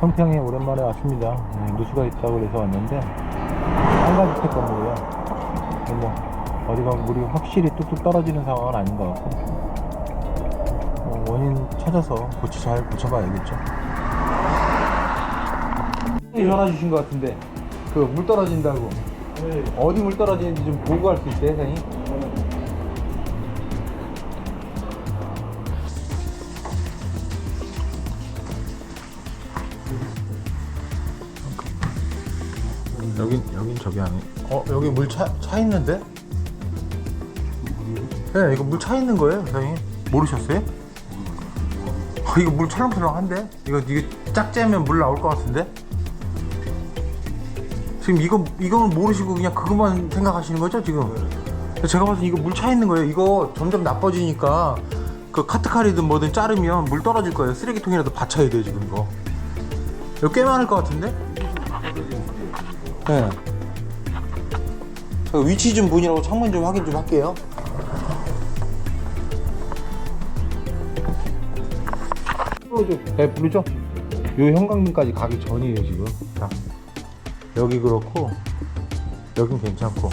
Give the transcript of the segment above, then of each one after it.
청평에 오랜만에 왔습니다. 네, 누수가 있다고 그래서 왔는데 한가주택 건물이에요. 뭐 어디가 물이 확실히 뚝뚝 떨어지는 상황은 아닌 것 같고 뭐 원인 찾아서 고치 잘 고쳐봐야겠죠. 전화 주신 것 같은데 그 물 떨어진다고 어디 물 떨어지는지 좀 보고 갈 수 있어요, 선생님? 여긴 여긴 저기 아니. 어 여기 물 차 차 있는데? 네 이거 물 차 있는 거예요, 선생님. 모르셨어요? 어, 이거 물 철렁철렁한데? 이거 이게 짝 째면 물 나올 것 같은데? 지금 이거 이거는 모르시고 그냥 그것만 생각하시는 거죠 지금? 제가 봐서 이거 물 차 있는 거예요. 이거 점점 나빠지니까 그 카트칼이든 뭐든 자르면 물 떨어질 거예요. 쓰레기통이라도 받쳐야 돼요 지금 이거. 이거 꽤 많을 것 같은데? 네. 저 위치 좀 보이라고 창문 좀 확인 좀 할게요. 네, 부르죠? 요 형광등까지 가기 전이에요, 지금. 자, 여기 그렇고, 여긴 괜찮고.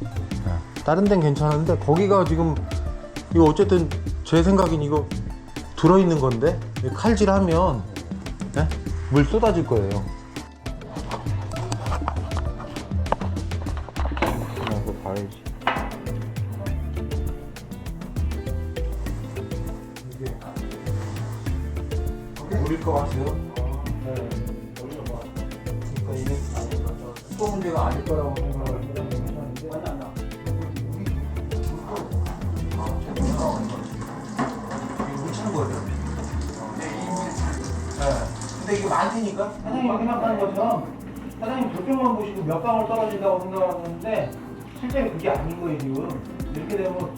네, 다른 데는 괜찮은데, 거기가 지금, 이거 어쨌든 제 생각엔 이거 들어있는 건데, 이 칼질하면, 네? 물 쏟아질 거예요. 봐야지. 물일 것 같아요. 네. 그러니까 이게 문제가 아닐 거라고 생각을 했는데. 거예요. 네. 근데 이게 많으니까 사장님이 생각하는 것처럼 사장님 저쪽만 보시고 몇 방울 떨어진다고 생각하는데 실제로 그게 아닌 거예요 지금 이렇게 되면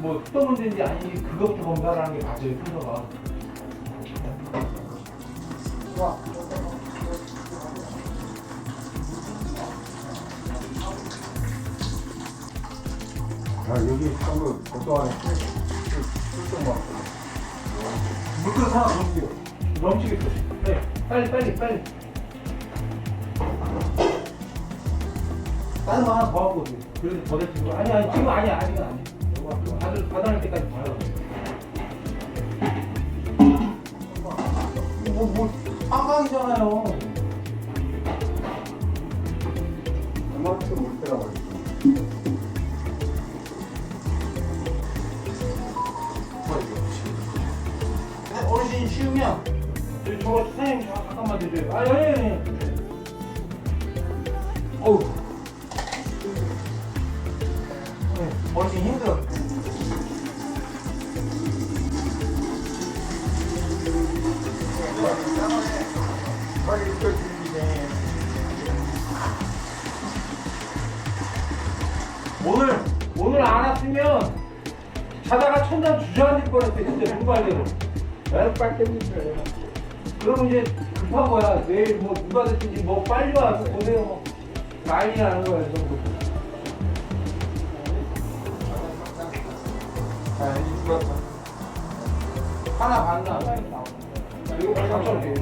뭐 수도 문제인지 아닌지 그것도 검사를 하는 게 맞아요 순서가. 아, 여기 한번 어떠 안에 술좀 물그릇 하나 넘기요 넘치겠어 네 빨리 빨리 빨리 다른 거 하나 더 갖고 오세요. 그래도 더 됐지. 아니 아니 지금 아니야. 아직은 아니야. 이거 받을 받아낼 때까지 봐요 뭐, 뭐, 한강이잖아요. 그만큼 물 때가 버리죠. 네, 어르신 저기 저거 저 잠깐만 드려요. 아 예, 예, 예. 어우 네, 어르신 힘들어. 오늘 오늘 안 왔으면 자다가 천장 주저앉을 뻔했어요 진짜 눈발대로. 빡 땡기더라고요. 그럼 이제 급한 거야. 내일 뭐 누가 됐든지 뭐 빨리 와서 보세요. 뭐 난리 나는 거야 이 정도 아, 이제. 하나 반나 이거 당첨 돼요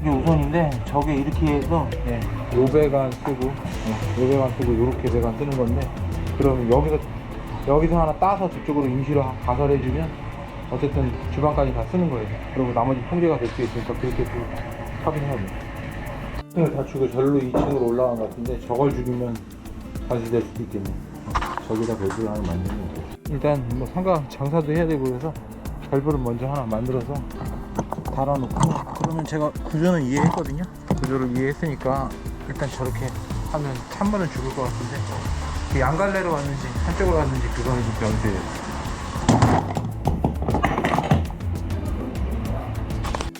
이게 우선인데 저게 이렇게 해서 네, 요 배관 쓰고 네, 요 배관 쓰고 요렇게 배관 쓰는 건데 그럼 여기서 여기서 하나 따서 저쪽으로 임시로 하- 가설해 주면 어쨌든 주방까지 다 쓰는 거예요. 그리고 나머지 통제가 될 수 있으니까 그렇게 또 확인해야 돼요. 1층을 다 죽여 절로 2층으로 올라간 것 같은데 저걸 죽이면 다시 될 수도 있겠네. 저기다 밸브를 하나 만드는 거고. 일단 뭐 상가 장사도 해야 되고 그래서 밸브를 먼저 하나 만들어서 달아놓고. 그러면 제가 구조는 이해했거든요? 구조를 이해했으니까 일단 저렇게 하면 찬물은 죽을 것 같은데 그 양갈래로 왔는지 한쪽으로 왔는지 그거는 좀 변수예요.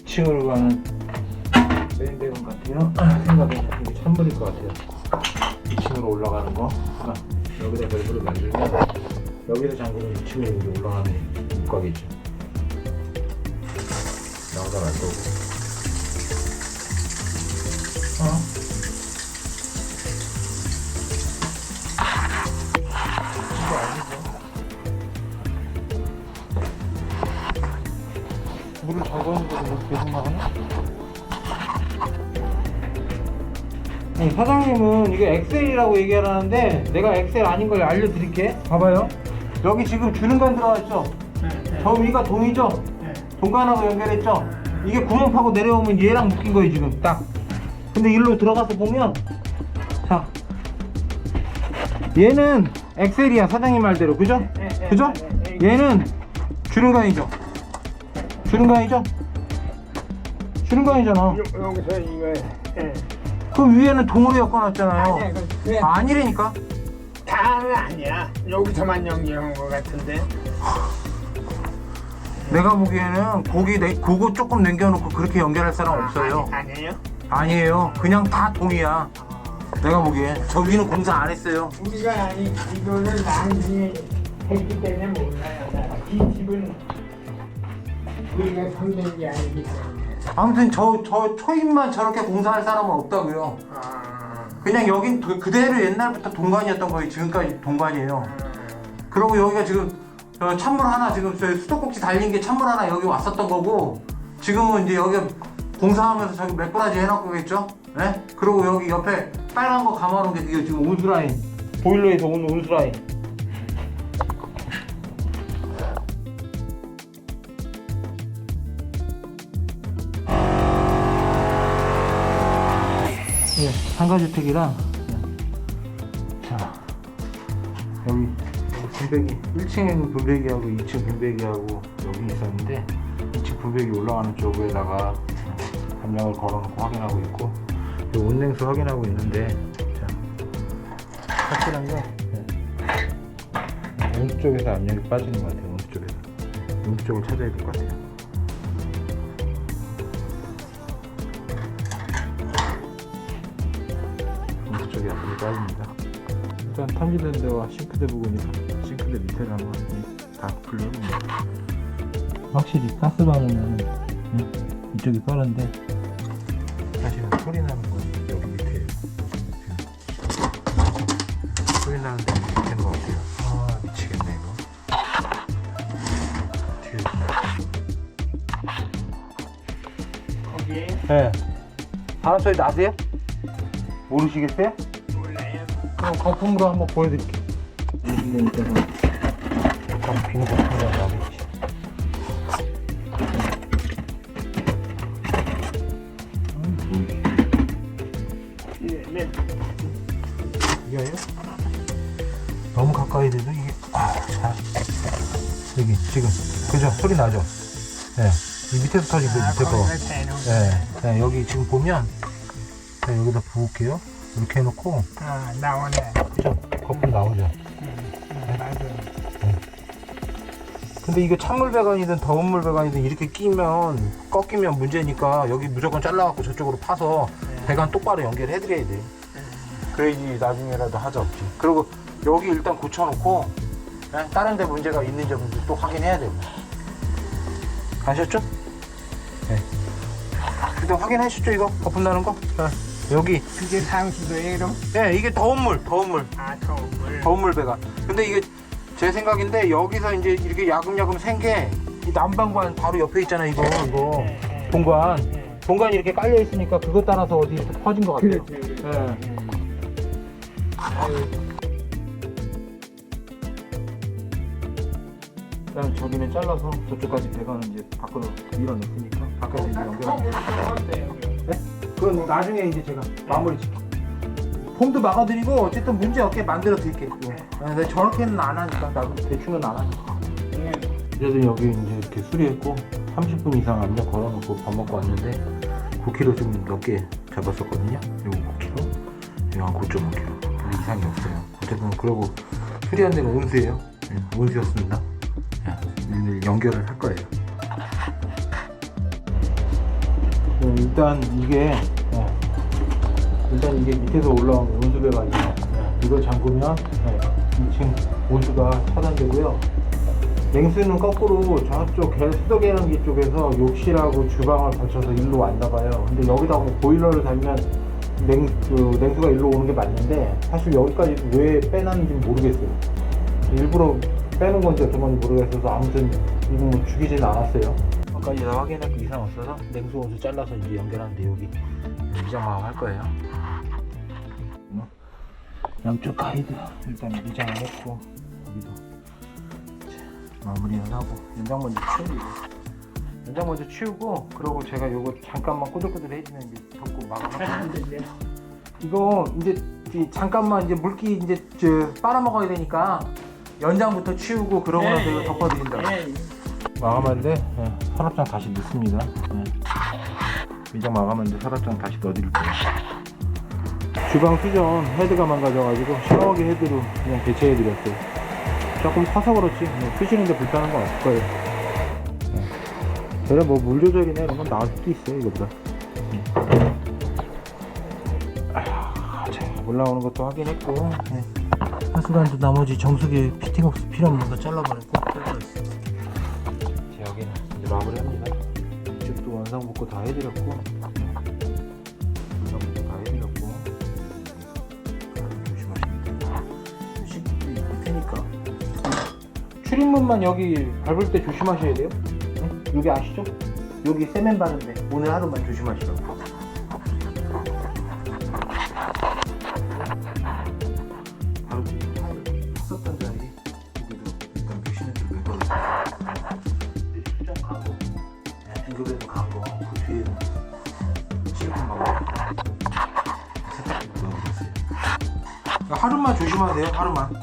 2층으로 가는 메인 배관 같아요. 생각에 이게 찬물일 것 같아요 2층으로 올라가는 거 하나 여기다 밸브를 만들면 여기서 잠그면 2층으로 올라가는 육각이죠 나오다 말 거고. 어? 물을 잘 거는데도 뭐 계속 나가네? 아니, 사장님은 이게 엑셀이라고 얘기하라는데 내가 엑셀 아닌 걸 알려드릴게 봐봐요 여기 지금 주는간 들어가 있죠? 저 위가 동이죠? 동간하고 연결했죠? 이게 구멍 파고 내려오면 얘랑 묶인 거예요 지금 딱 근데 일로 들어가서 보면 자 얘는 엑셀이야 사장님 말대로 그죠? 그죠? 얘는 주름간이죠 주름간이죠? 주름간이잖아 여기서 이거 예. 그 위에는 동으로 엮어놨잖아요 아니야, 그- 그게 아니라니까 다는 아니야. 여기서만 연결한 것 같은데. 내가 보기에는 고기 내, 그거 조금 남겨놓고 그렇게 연결할 사람 없어요 아니, 아니에요? 아니에요 그냥 다 동이야 내가 보기엔 저 위는 공사 안 했어요 우리가 아니 이거를 나중에 했기 때문에 몰라요. 이 집은 우리가 손댄 게 아니기 때문에. 아무튼 저, 저 초입만 저렇게 공사할 사람은 없다고요. 아, 그냥 여긴 그- 그대로 옛날부터 동관이었던 거예요. 지금까지 동관이에요. 그리고 여기가 지금 저 찬물 하나 지금 저 수도꼭지 달린 게 찬물 하나 여기 왔었던 거고 지금은 이제 여기 공사하면서 저기 맥브라지 해놨겠죠? 네? 그리고 여기 옆에 빨간 거 감아놓은 게 그게 지금 온수라인. 보일러에서 오는 온수라인 예, 상가주택이라 자 여기 분배기 1층에는 분배기하고 2층 분배기하고 여기 있었는데 2층 분배기 올라가는 쪽에다가 감량을 걸어놓고 확인하고 있고 이 온냉수 확인하고 있는데 자 확실한 게 네. 온수 쪽에서 압력이 빠지는 것 같아요 온수 쪽에서. 온수 쪽을 찾아야 될 것 같아요 쪽에 압력이 빠집니다. 일단 탐지된 데와 싱크대 부분이 싱크대 밑에를 한번 다 불러줍니다. 확실히 가스방은 이쪽이 빠른데. 사실은 소리 나는 건 여기 밑에예요 소리 나는 데 밑에인 것 같아요. 아 미치겠네 이거. 네. 바람 소리 나세요? 모르시겠어요? 그럼 거품으로 한번 보여드릴게요. 약간 비누 거품이. 예, 네. 이게요? 너무 가까이 돼도 이게 아, 잘 여기 지금 그죠? 소리 나죠? 네. 이 밑에서 터진 그 아, 밑에 거. 네. 네. 여기 지금 보면 네, 여기다 부을게요. 이렇게 해놓고 아, 나오네. 그죠? 거품 나오죠? 음, 맞아요. 근데 이게 찬물 배관이든 더운 물 배관이든 이렇게 끼면 꺾이면 문제니까 여기 무조건 잘라갖고 저쪽으로 파서 배관 똑바로 연결해 드려야 돼. 그래야지 나중에라도 하자 없지. 그리고 여기 일단 고쳐놓고 예, 다른 데 문제가 있는지 없는지 또 확인해야 돼요. 아셨죠? 네. 일단 확인하셨죠 이거 거품 나는 거? 예. 여기 그게 상수도예요? 예 이게 더운 물 더운 물 아, 더운 물. 더운 물 배관. 근데 이게 제 생각인데 여기서 이제 이렇게 야금야금 센게이 난방관 바로 옆에 있잖아 이거 이거 예, 예. 본관 예. 본관이 이렇게 깔려 있으니까 그것 따라서 어디 서 퍼진 것 같아요. 그렇지, 그렇지. 예. 아유. 그다음 저기는 잘라서 저쪽까지 배관을 이제 밖으로 밀어냈으니까 밖에서 이제 연결. 네? 그건 나중에 이제 제가 마무리 짓게. 폼도 막아드리고 어쨌든 문제 없게 만들어 드릴게요. 아, 근데 저렇게는 안 하니까 나도 대충은 안 하니까. 예. 그래도 여기 이제 이렇게 수리했고 30분 이상 압력 걸어놓고 밥 먹고 왔는데 9kg 좀 넘게 잡았었거든요. 요거 9kg, 이거 한 9.5kg. 근데 이상이 없어요. 어쨌든 그러고 수리한 데는 온수예요. 예, 온수였습니다. 자, 일일 연결을 할 거예요. 네, 일단 이게 예, 일단 이게 밑에서 올라온 온수 배관이에요. 예, 이걸 잠그면 예, 2층 온수가 차단되고요. 냉수는 거꾸로 저쪽 개 수도 계량기 쪽에서 욕실하고 주방을 거쳐서 일로 왔나 봐요. 근데 여기다 뭐 보일러를 달면 냉, 그 냉수가 일로 오는 게 맞는데 사실 여기까지 왜 빼놨는지 모르겠어요. 일부러 빼는 건지 어떤 건지 모르겠어서 아무튼 이거 뭐 죽이지는 않았어요. 앞까지 다 확인할 게 이상 없어서 냉수 온수 잘라서 이제 연결하는데 여기 미장 마감 할 거예요. 어? 양쪽 가이드 일단 미장을 했고 여기도 자, 마무리는 하고 연장 먼저 치우고 연장 먼저 치우고 그러고 제가 요거 잠깐만 꾸들꾸들해지면 이제 덮고 거예요. 이거 이제 이 잠깐만 이제 물기 이제 저 빨아먹어야 되니까 연장부터 치우고 그러고 나서 이거 덮어드린다고. 예, 마감하는데 예, 서랍장 다시 넣습니다. 예. 미장 마감하는데 서랍장 다시 넣어드릴게요. 주방 수전 헤드가 망가져가지고 샤워기 헤드로 그냥 교체해드렸어요. 조금 커서 그렇지 뭐 쓰시는데 불편한 건 없을 거예요. 예. 그래 뭐 물 조절이나 이런 건 나을 수도 있어요 이거보다. 예. 아휴, 자 올라오는 것도 확인했고 예. 하수관도 나머지 정수기 피팅 없이 필요 없는 거 잘라버렸고. 자, 여기는 이제 마무리합니다. 이쪽도 완성 복구 다 해드렸고, 네. 완성 복구 다 해드렸고, 돼요. 식기도 있을 테니까. 출입문만 여기 밟을 때 조심하셔야 돼요. 응? 여기 아시죠? 여기 세면 바른데 오늘 하루만 조심하시라 조심하세요. 하루만.